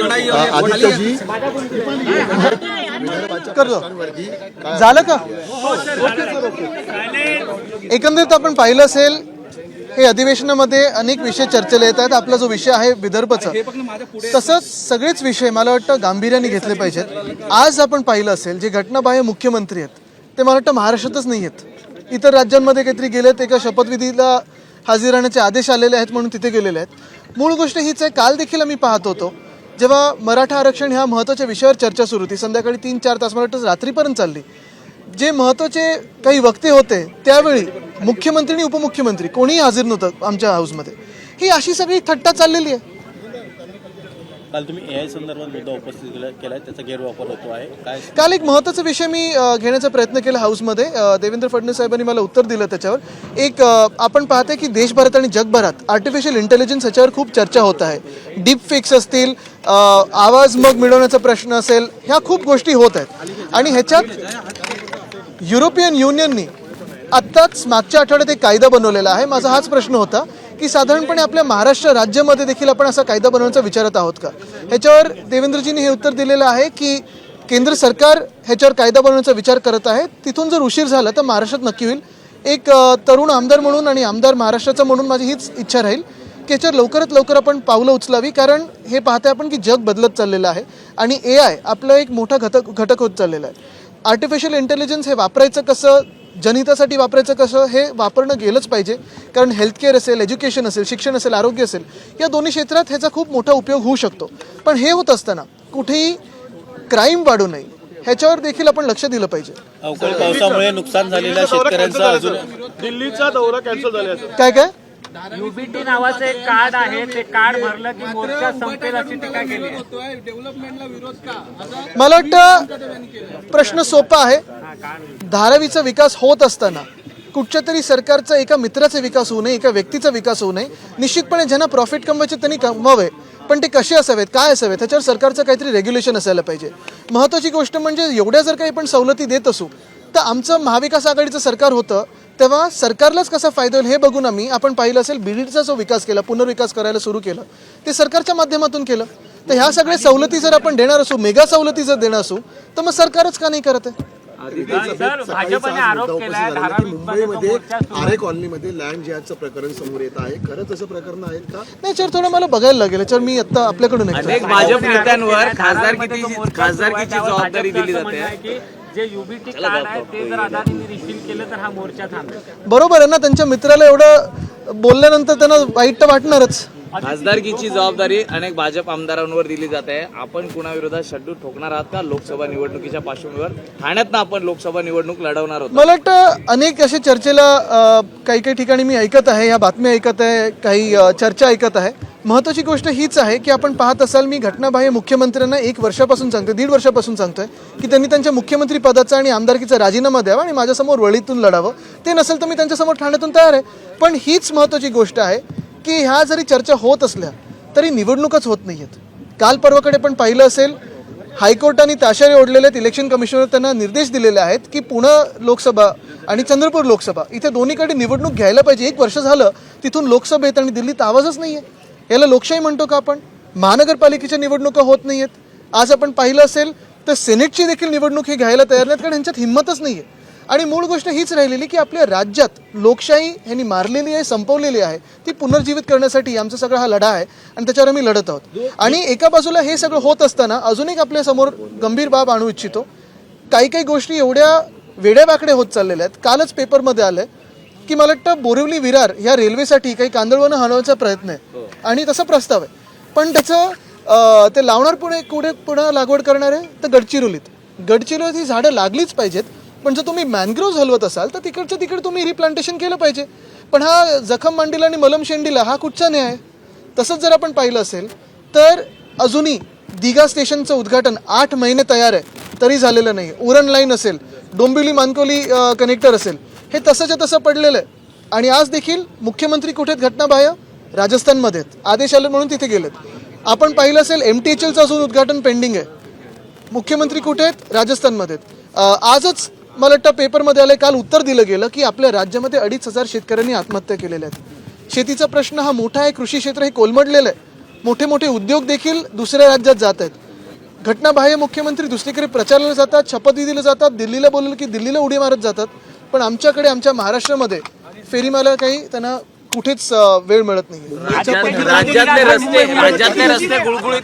आदित्यजी करतो. झालं का? एकंदरीत आपण पाहिलं असेल हे अधिवेशनामध्ये अनेक विषय चर्चेला येत आहेत. आपला जो विषय आहे विदर्भचा तसंच सगळेच विषय मला वाटतं गांभीर्याने घेतले पाहिजेत. आज आपण पाहिलं असेल जे घटनाबाह्य मुख्यमंत्री आहेत ते मला वाटतं महाराष्ट्रातच नाही आहेत. इतर राज्यांमध्ये काहीतरी गेलेत एका शपथविधीला हजर राहण्याचे आदेश आलेले आहेत म्हणून तिथे गेलेले आहेत. मूळ गोष्ट हीच आहे काल देखील आम्ही पाहत होतो जेव्हा मराठा आरक्षण ह्या महत्त्वाच्या विषयावर चर्चा सुरू होती संध्याकाळी तीन चार तास मला वाटतं रात्रीपर्यंत चालली. जे महत्त्वाचे काही वक्ते होते त्यावेळी मुख्यमंत्री आणि उपमुख्यमंत्री कोणीही हजर नव्हतं आमच्या हाऊसमध्ये ही अशी सगळी थट्टा चाललेली आहे. काल तुम्ही एआय संदर्भात मुद्दा उपस्थित केला त्याचा गैरवापर होतो आहे. काय काल एक महत्त्वाचा विषय मी घेण्याचा प्रयत्न केला हाऊसमध्ये. देवेंद्र फडणवीस साहेबांनी मला उत्तर दिलं त्याच्यावर. एक आपण पाहतोय की देशभरात आणि जगभरात आर्टिफिशियल इंटेलिजन्स ह्याच्यावर खूप चर्चा होत आहे. डीप फिक्स असतील आवाज मग मिळवण्याचा प्रश्न असेल ह्या खूप गोष्टी होत आहेत. आणि ह्याच्यात युरोपियन युनियननी आत्ताच मागच्या आठवड्यात एक कायदा बनवलेला आहे. माझा हाच प्रश्न होता. की साधारणपणे आपल्या महाराष्ट्र राज्यामध्ये देखील आपण असा कायदा बनवण्याचा विचारत आहोत का? ह्याच्यावर देवेंद्रजींनी हे उत्तर दिलेलं आहे की केंद्र सरकार ह्याच्यावर कायदा बनवण्याचा विचार करत आहे. तिथून जर उशीर झाला तर महाराष्ट्रात नक्की होईल. एक तरुण आमदार म्हणून आणि आमदार महाराष्ट्राचा म्हणून माझी हीच इच्छा राहील की याच्यावर लवकरात लवकर आपण पावलं उचलावी कारण हे पाहते आपण की जग बदलत चाललेलं आहे आणि ए आय आपलं एक मोठा घटक घटक होत चाललेला आहे. आर्टिफिशियल इंटेलिजन्स हे वापरायचं कसं जनितासाठी वापरायचं कसं हे वापरणं गेलंच पाहिजे. कारण हेल्थकेअर असेल एज्युकेशन असेल शिक्षण असेल आरोग्य असेल या दोन्ही क्षेत्रात ह्याचा खूप मोठा उपयोग होऊ शकतो. पण हे होत असताना कुठेही क्राईम वाढू नये ह्याच्यावर देखील आपण लक्ष दिलं पाहिजे. अवकाळी पावसामुळे नुकसान झालेल्या शेतकऱ्यांचा अजून दिल्लीचा दौरा कॅन्सल झाला काय काय? युबीटी नावाचं एक कार्ड आहे ते कार्ड भरलं की मोर्चा संपेल अशी टीका केली. आहे. मला वाटतं प्रश्न सोपा आहे. धारावीचा विकास होत असताना कुठच्या तरी सरकारचा एका मित्राचा विकास होऊ नये एका व्यक्तीचा विकास होऊ नये. निश्चितपणे ज्यांना प्रॉफिट कमवायचे त्यांनी कमवावे. पण ते कसे असावेत काय असावेत त्याच्यावर सरकारचं काहीतरी रेग्युलेशन असायला पाहिजे. महत्त्वाची गोष्ट म्हणजे एवढ्या जर काही आपण सवलती देत असू तर आमचं महाविकास आघाडीचं सरकार होतं. तेव्हा सरकारलाच कसा फायदा होईल हे बघून आम्ही आपण पाहिलं असेल बीडीचा जो विकास केला पुनर्विकास करायला सुरू केलं ते सरकारच्या माध्यमातून केलं. तर ह्या सगळ्या सवलती जर आपण देणार असू मेगा सवलती जर देणार असू तर मग सरकारच का नाही करत आहे? सर भाजपने आरोप केलाय धारावी मुंबईमध्ये आरे कॉलनीमध्ये लँड जिहादचं प्रकरण समोर येत आहे खरंच असं प्रकरण आहेत का? नाही याच्यावर थोडं मला बघायला लागेल. याच्यावर मी आता आपल्याकडून भाजप नेत्यांवर खासदारकीची खासदारकीची सुरू जबाबदारी दिली जाते. जे युबीटी कार्ड आहे ते जर अदानीने रिसील केलं तर हा मोर्चा थांबेल. बरोबर आहे ना त्यांच्या मित्राला एवढं बोलल्यानंतर त्यांना वाईट तर वाटणारच. खासदारकीची जबाबदारी अनेक भाजप आमदारांवर दिली जाते आपण कुणाविरोधात शड्डू ठोकणार आहात का? लोकसभा निवडणुकीच्या पार्श्वभूमीवर ठाण्यात आपण लोकसभा निवडणूक लढवणार आहोत मला वाटतं अनेक असे चर्चेला अ, काही काही ठिकाणी मी ऐकत आहे ह्या बातम्या ऐकत आहे काही अ, चर्चा ऐकत आहे. महत्त्वाची गोष्ट हीच आहे की आपण पाहत असाल मी घटनाबाह्य मुख्यमंत्र्यांना एक वर्षापासून सांगतोय दीड वर्षापासून सांगतोय की त्यांनी त्यांच्या मुख्यमंत्री पदाचा आणि आमदारकीचा राजीनामा द्यावा आणि माझ्यासमोर वळीतून लढावं. ते नसेल तर मी त्यांच्यासमोर ठाण्यातून तयार आहे. पण हीच महत्त्वाची गोष्ट आहे की ह्या जरी चर्चा होत असल्या तरी निवडणूकच होत नाही आहेत काल पर्वाकडे पण पाहिलं असेल हायकोर्टाने ताशारे ओढलेले आहेत इलेक्शन कमिशनर त्यांना निर्देश दिलेले आहेत की पुणे लोकसभा आणि चंद्रपूर लोकसभा इथे दोन्हीकडे निवडणूक घ्यायला पाहिजे. एक वर्ष झालं तिथून लोकसभेत आणि दिल्लीत आवाजच नाही आहे याला लोकशाही म्हणतो का आपण? महानगरपालिकेच्या निवडणुका होत नाही आहेत आज आपण पाहिलं असेल तर सेनेटची देखील निवडणूक ही घ्यायला तयार नाहीत कारण ह्यांच्यात हिंमतच नाही आहे आणि मूळ गोष्ट हीच राहिलेली की आपल्या राज्यात लोकशाही ह्यांनी मारलेली आहे संपवलेली आहे. ती पुनर्जीवित करण्यासाठी आमचा सगळा हा लढा आहे आणि त्याच्यावर आम्ही लढत आहोत. आणि एका बाजूला हे सगळं होत असताना अजून एक आपल्यासमोर गंभीर बाब आणू इच्छितो. काही काही गोष्टी एवढ्या वेड्यावाकडे होत चाललेल्या आहेत. कालच पेपरमध्ये आलंय की मला वाटतं बोरिवली विरार या रेल्वेसाठी काही कांदळवनं हलवण्याचा प्रयत्न आहे. आणि तसा प्रस्ताव आहे. पण त्याचं ते लावणार पुढे कुठे पुन्हा लागवड करणार आहे? तर गडचिरोलीत. गडचिरोलीत ही झाडं लागलीच पाहिजेत. पण जर तुम्ही मॅनग्रोव्ह हलवत असाल तर तिकडच्या तिकडे तुम्ही रिप्लांटेशन केलं पाहिजे. पण हा जखम मांडीला आणि मलम शेंडीला हा कुठचा न्याय? आहे? तसंच जर आपण पाहिलं असेल तर अजूनही दिघा स्टेशनचं उद्घाटन आठ महिने तयार आहे. तरी झालेलं नाही. उरण लाईन असेल डोंबिवली मानकोली कनेक्टर असेल. हे तसंच्या तसं पडलेलं आहे. आणि आज देखील मुख्यमंत्री कुठे आहेत घटनाबाह्य? राजस्थानमध्ये आहेत. आदेश आले म्हणून तिथे गेलेत. आपण पाहिलं असेल एम टी एच एलचं अजून उद्घाटन पेंडिंग आहे. मुख्यमंत्री कुठे आहेत? राजस्थानमध्ये आहेत. आजच मला वाटतं पेपरमध्ये आलं काल उत्तर दिलं गेलं की आपल्या राज्यामध्ये अडीच हजार शेतकऱ्यांनी आत्महत्या केलेल्या आहेत. शेतीचा प्रश्न हा मोठा आहे कृषी क्षेत्र हे कोलमडलेलं आहे. मोठे मोठे उद्योग देखील दुसऱ्या राज्यात जात आहेत. घटनाबाह्य मुख्यमंत्री दुसरीकडे प्रचाराला जातात शपथविधीला जातात दिल्लीला बोलवलं की दिल्लीला उडी मारत जातात. पण आमच्याकडे आमच्या महाराष्ट्रामध्ये फेरीमाला काही त्यांना कुठेच वेळ मिळत नाही राज्यात- राज्यातले रस्ते राज्यातले रस्ते गुळगुळीत